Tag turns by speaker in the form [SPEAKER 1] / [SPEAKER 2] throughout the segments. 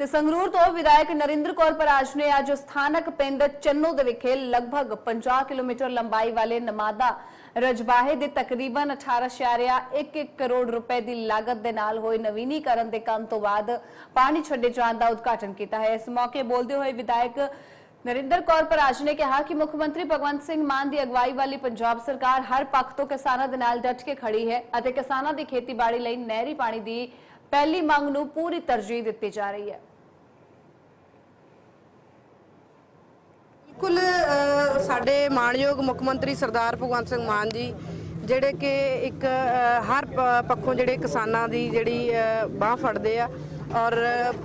[SPEAKER 1] ਤੇ ਸੰਗਰੂਰ ਤੋਂ ਵਿਧਾਇਕ ਨਰਿੰਦਰ ਕੌਰ ਪਰਾਜ ਨੇ ਅੱਜ ਸਥਾਨਕ ਪਿੰਡ ਚੰਨੋ ਦੇ ਵਿਖੇ ਲਗਭਗ 50 ਕਿਲੋਮੀਟਰ ਲੰਬਾਈ ਵਾਲੇ ਨਮਾਦਾ ਰਜਬਾਹੇ ਦੇ ਤਕਰੀਬਨ 18.1 ਕਰੋੜ ਰੁਪਏ ਦੀ ਲਾਗਤ ਦੇ ਨਾਲ ਹੋਏ ਨਵੀਨੀਕਰਨ ਦੇ ਕੰਮ ਤੋਂ ਬਾਅਦ ਪਾਣੀ ਛੱਡੇ ਜਾਣ ਦਾ ਉਦਘਾਟਨ ਕੀਤਾ ਹੈ। ਇਸ ਮੌਕੇ ਬੋਲਦੇ ਹੋਏ ਵਿਧਾਇਕ ਨਰਿੰਦਰ ਕੌਰ ਪਰਾਜ ਨੇ ਕਿਹਾ ਕਿ ਮੁੱਖ ਮੰਤਰੀ ਭਗਵੰਤ ਸਿੰਘ ਮਾਨ ਦੀ ਅਗਵਾਈ ਵਾਲੀ ਪੰਜਾਬ ਸਰਕਾਰ ਹਰ ਪੱਖ ਤੋਂ ਕਿਸਾਨਾਂ ਦੇ ਨਾਲ ਡਟ ਕੇ ਖੜੀ ਹੈ ਅਤੇ ਕਿਸਾਨਾਂ ਦੀ ਖੇਤੀਬਾੜੀ ਲਈ ਨਹਿਰੀ ਪਾਣੀ ਦੀ ਪਹਿਲੀ ਮੰਗ ਨੂੰ ਪੂਰੀ ਤਰਜੀਹ ਦਿੱਤੀ ਜਾ ਰਹੀ ਹੈ।
[SPEAKER 2] ਸਾਡੇ ਮਾਣਯੋਗ ਮੁੱਖ ਮੰਤਰੀ ਸਰਦਾਰ ਭਗਵੰਤ ਸਿੰਘ ਮਾਨ ਜੀ, ਜਿਹੜੇ ਕਿ ਇੱਕ ਹਰ ਪੱਖੋਂ ਜਿਹੜੇ ਕਿਸਾਨਾਂ ਦੀ ਜਿਹੜੀ ਬਾਹ ਫੜਦੇ ਆ ਔਰ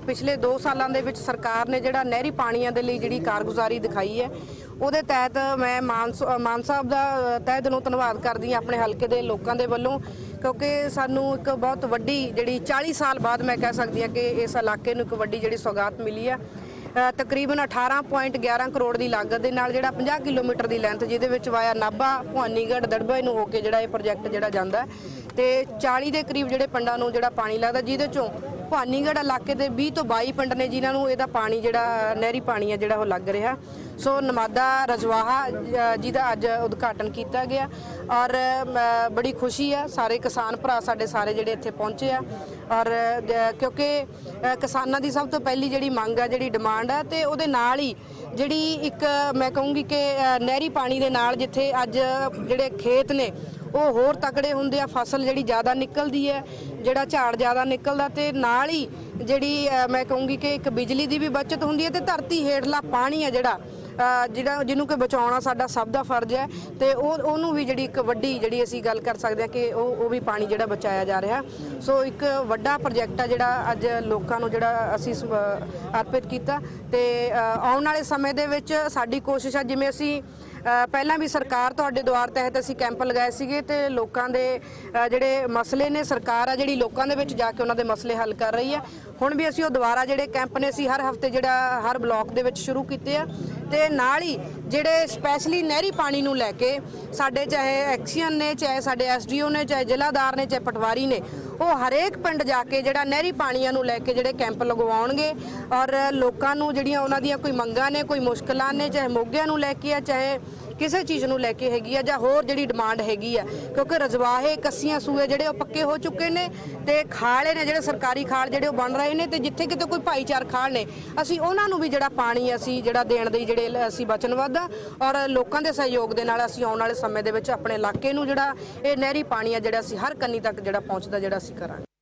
[SPEAKER 2] ਪਿਛਲੇ 2 ਸਾਲਾਂ ਦੇ ਵਿੱਚ ਸਰਕਾਰ ਨੇ ਜਿਹੜਾ ਨਹਿਰੀ ਪਾਣੀਆਂ ਦੇ ਲਈ ਜਿਹੜੀ ਕਾਰਗੁਜ਼ਾਰੀ ਦਿਖਾਈ ਹੈ, ਉਹਦੇ ਤਹਿਤ ਮੈਂ ਮਾਨ ਮਾਨ ਸਾਹਿਬ ਦਾ ਤਹਿ ਦਿਲੋਂ ਧੰਨਵਾਦ ਕਰਦੀ ਹਾਂ ਆਪਣੇ ਹਲਕੇ ਦੇ ਲੋਕਾਂ ਦੇ ਵੱਲੋਂ, ਕਿਉਂਕਿ ਸਾਨੂੰ ਇੱਕ ਬਹੁਤ ਵੱਡੀ ਜਿਹੜੀ 40 ਸਾਲ ਬਾਅਦ ਮੈਂ ਕਹਿ ਸਕਦੀ ਹਾਂ ਕਿ ਇਸ ਇਲਾਕੇ ਨੂੰ ਇੱਕ ਵੱਡੀ ਜਿਹੜੀ ਸੌਗਾਤ ਮਿਲੀ ਆ। ਤਕਰੀਬਨ 18.11 ਕਰੋੜ ਦੀ ਲਾਗਤ ਦੇ ਨਾਲ ਜਿਹੜਾ 50 ਕਿਲੋਮੀਟਰ ਦੀ ਲੈਂਥ ਜਿਹਦੇ ਵਿੱਚ ਵਾਇਆ ਨਾਭਾ, ਭਵਾਨੀਗੜ੍ਹ, ਦੜਬੇ ਨੂੰ ਹੋ ਕੇ ਜਿਹੜਾ ਇਹ ਪ੍ਰੋਜੈਕਟ ਜਿਹੜਾ ਜਾਂਦਾ ਹੈ। ਤੇ 40 ਦੇ ਕਰੀਬ ਜਿਹੜੇ ਪਿੰਡਾਂ ਨੂੰ ਜਿਹੜਾ ਪਾਣੀ ਲੱਗਦਾ, ਜਿਹਦੇ ਚੋਂ ਭਵਾਨੀਗੜ੍ਹ ਇਲਾਕੇ ਦੇ 20 ਤੋਂ 22 ਪਿੰਡ ਨੇ ਜਿਨ੍ਹਾਂ ਨੂੰ ਇਹਦਾ ਪਾਣੀ ਜਿਹੜਾ, ਨਹਿਰੀ ਪਾਣੀ ਆ ਜਿਹੜਾ ਉਹ ਲੱਗ ਰਿਹਾ। ਸੋ ਨਮਾਦਾ ਰਜਵਾਹਾ ਜਿਹਦਾ ਅੱਜ ਉਦਘਾਟਨ ਕੀਤਾ ਗਿਆ ਔਰ ਬੜੀ ਖੁਸ਼ੀ ਆ। ਸਾਰੇ ਕਿਸਾਨ ਭਰਾ ਸਾਡੇ ਸਾਰੇ ਜਿਹੜੇ ਇੱਥੇ ਪਹੁੰਚੇ ਆ ਔਰ ਕਿਉਂਕਿ ਕਿਸਾਨਾਂ ਦੀ ਸਭ ਤੋਂ ਪਹਿਲੀ ਜਿਹੜੀ ਮੰਗ ਆ, ਜਿਹੜੀ ਡਿਮਾਂਡ ਆ ਤੇ ਉਹਦੇ ਨਾਲ ਹੀ ਜਿਹੜੀ ਇੱਕ, ਮੈਂ ਕਹੂੰਗੀ ਕਿ ਨਹਿਰੀ ਪਾਣੀ ਦੇ ਨਾਲ ਜਿੱਥੇ ਅੱਜ ਜਿਹੜੇ ਖੇਤ ਨੇ ਉਹ ਹੋਰ ਤਕੜੇ ਹੁੰਦੇ ਆ, ਫਸਲ ਜਿਹੜੀ ਜ਼ਿਆਦਾ ਨਿਕਲਦੀ ਹੈ, ਜਿਹੜਾ ਝਾੜ ਜ਼ਿਆਦਾ ਨਿਕਲਦਾ ਤੇ ਨਾਲ ਹੀ ਜਿਹੜੀ ਮੈਂ ਕਹੂੰਗੀ ਕਿ ਇੱਕ ਬਿਜਲੀ ਦੀ ਵੀ ਬਚਤ ਹੁੰਦੀ ਹੈ ਤੇ ਧਰਤੀ ਹੇਠਲਾ ਪਾਣੀ ਹੈ ਜਿਹੜਾ ਜਿਹੜਾ ਜਿਹਨੂੰ ਕਿ ਬਚਾਉਣਾ ਸਾਡਾ ਸਭ ਦਾ ਫਰਜ਼ ਹੈ ਤੇ ਉਹ, ਉਹਨੂੰ ਵੀ ਜਿਹੜੀ ਇੱਕ ਵੱਡੀ ਜਿਹੜੀ ਅਸੀਂ ਗੱਲ ਕਰ ਸਕਦੇ ਹਾਂ ਕਿ ਉਹ ਉਹ ਵੀ ਪਾਣੀ ਜਿਹੜਾ ਬਚਾਇਆ ਜਾ ਰਿਹਾ। ਸੋ ਇੱਕ ਵੱਡਾ ਪ੍ਰੋਜੈਕਟ ਆ ਜਿਹੜਾ ਅੱਜ ਲੋਕਾਂ ਨੂੰ ਜਿਹੜਾ ਅਸੀਂ ਸ- ਅਰਪਿਤ ਕੀਤਾ ਤੇ ਆਉਣ ਵਾਲੇ ਸਮੇਂ ਦੇ ਵਿੱਚ ਸਾਡੀ ਕੋਸ਼ਿਸ਼ ਆ ਜਿਵੇਂ ਅਸੀਂ ਪਹਿਲਾਂ ਵੀ ਸਰਕਾਰ ਤੁਹਾਡੇ ਦੁਆਰ ਤਹਿਤ ਅਸੀਂ ਕੈਂਪ ਲਗਾਏ ਸੀਗੇ ਤੇ ਲੋਕਾਂ ਦੇ ਜਿਹੜੇ ਮਸਲੇ ਨੇ, ਸਰਕਾਰ ਆ ਜਿਹੜੀ ਲੋਕਾਂ ਦੇ ਵਿੱਚ ਜਾ ਕੇ ਉਹਨਾਂ ਦੇ ਮਸਲੇ ਹੱਲ ਕਰ ਰਹੀ ਹੈ। ਹੁਣ ਵੀ ਅਸੀਂ ਉਹ ਦੁਬਾਰਾ ਜਿਹੜੇ ਕੈਂਪ ਨੇ ਅਸੀਂ ਹਰ ਹਫ਼ਤੇ ਜਿਹੜਾ, ਹਰ ਬਲਾਕ ਦੇ ਵਿੱਚ ਸ਼ੁਰੂ ਕੀਤੇ ਆ। ਤੇ ਨਾਲ ਹੀ ਜਿਹੜੇ ਸਪੈਸ਼ਲੀ ਨਹਿਰੀ ਪਾਣੀ ਨੂੰ ਲੈ ਕੇ ਸਾਡੇ ਚਾਹੇ ਐਕਸੀਅਨ ਨੇ, ਚਾਹੇ ਸਾਡੇ ਐਸਡੀਓ ਨੇ, ਚਾਹੇ ਜ਼ਿਲ੍ਹਾਦਾਰ ਨੇ, ਚਾਹੇ ਪਟਵਾਰੀ ਨੇ, ਉਹ ਹਰੇਕ ਪਿੰਡ ਜਾ ਕੇ ਜਿਹੜਾ ਨਹਿਰੀ ਪਾਣੀਆਂ ਨੂੰ ਲੈ ਕੇ ਜਿਹੜੇ ਕੈਂਪ ਲਗਵਾਉਣਗੇ ਔਰ ਲੋਕਾਂ ਨੂੰ ਜਿਹੜੀਆਂ ਉਹਨਾਂ ਦੀਆਂ ਕੋਈ ਮੰਗਾਂ ਨੇ, ਕੋਈ ਮੁਸ਼ਕਲਾਂ ਨੇ, ਚਾਹੇ ਮੋਗਿਆਂ ਨੂੰ ਲੈ ਕੇ ਆ, ਚਾਹੇ ਕਿਸੇ ਚੀਜ਼ ਨੂੰ ਲੈ ਕੇ ਹੈਗੀ ਆ ਜਾਂ ਹੋਰ ਜਿਹੜੀ ਡਿਮਾਂਡ ਹੈਗੀ ਆ, ਕਿਉਂਕਿ ਰਜਵਾਹੇ, ਕੱਸੀਆਂ, ਸੂਏ ਜਿਹੜੇ ਉਹ ਪੱਕੇ ਹੋ ਚੁੱਕੇ ਨੇ ਤੇ ਖਾਲੇ ਨੇ ਜਿਹੜੇ ਸਰਕਾਰੀ ਖਾਲ ਜਿਹੜੇ ਉਹ ਬਣ ਰਹੇ ਨੇ ਤੇ ਜਿੱਥੇ ਕਿਤੇ ਕੋਈ ਭਾਈਚਾਰ ਖਾਲ ਨੇ, ਅਸੀਂ ਉਹਨਾਂ ਨੂੰ ਵੀ ਜਿਹੜਾ ਪਾਣੀ ਅਸੀਂ ਜਿਹੜਾ ਦੇਣ ਦੇ ਜਿਹੜੇ ਅਸੀਂ ਵਚਨਬੱਧ ਆ ਔਰ ਲੋਕਾਂ ਦੇ ਸਹਿਯੋਗ ਦੇ ਨਾਲ ਅਸੀਂ ਆਉਣ ਵਾਲੇ ਸਮੇਂ ਦੇ ਵਿੱਚ ਆਪਣੇ ਇਲਾਕੇ ਨੂੰ ਜਿਹੜਾ ਇਹ ਨਹਿਰੀ ਪਾਣੀ ਆ ਜਿਹੜਾ ਅਸੀਂ ਹਰ ਕੰਨੀ ਤੱਕ ਜਿਹੜਾ ਪਹੁੰਚਦਾ ਜਿਹੜਾ ਅਸੀਂ ਕਰਾਂਗੇ।